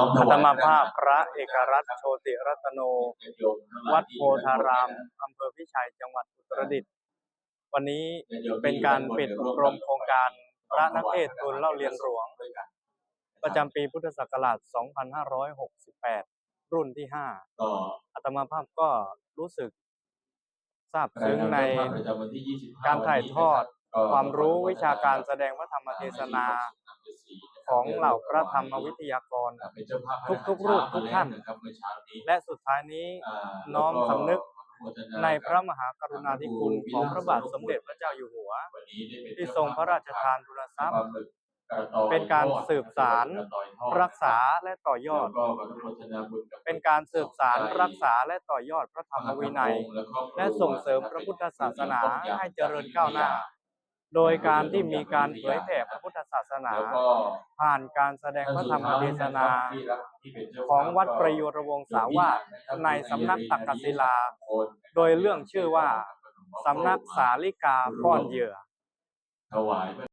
อมถอัวาตมาภาพพระเอกรัตน์โชติรัตโน วัดโพธารามอำเภอพิชัยจังหวัดอุตรดิตถ์วันนี้เป็นการปิดอบรมโครงการพระนักเทศน์ทุนเล่าเรียนหลวง ประจำปีพุทธศักราช 2568 รุ่นที่ 5 อัตมาภาพก็รู้สึกซาบซึ้งในการถ่ายทอดความรู้วิชาการแสดงพระธรรมเทศนา ของเหล่าพระธรรมวิทยากรเป็นเจ้าภาพทุกๆรูปทุกท่านนะครับเมื่อเช้านี้และสุดท้ายนี้อ่าน้อมสำนึกแล้วก็ในพระมหากรุณาธิคุณของพระบาทสมเด็จพระเจ้าอยู่หัววันนี้ได้เป็นที่ทรงพระราชทานทุนทรัพย์ปลาหมึกกระต่อยเป็นการสืบสารกะต่อยทอดรักษาและต่อยอดแล้วก็อนุโมทนาบุญกับเป็นการสืบสารรักษาและต่อยอดพระธรรมวินัย และส่งเสริมพระพุทธศาสนาให้เจริญก้าวหน้า โดยการที่มีการเผยแผ่พระพุทธศาสนาแล้วก็ผ่านการแสดงพระธรรมเทศนาที่รักที่เป็นเจ้าภาพของวัดประยุรวงศาวาสในสำนักตักกศิลา โดยเรื่องชื่อว่าสำนักสาลิกาป้อนเหยื่อถวาย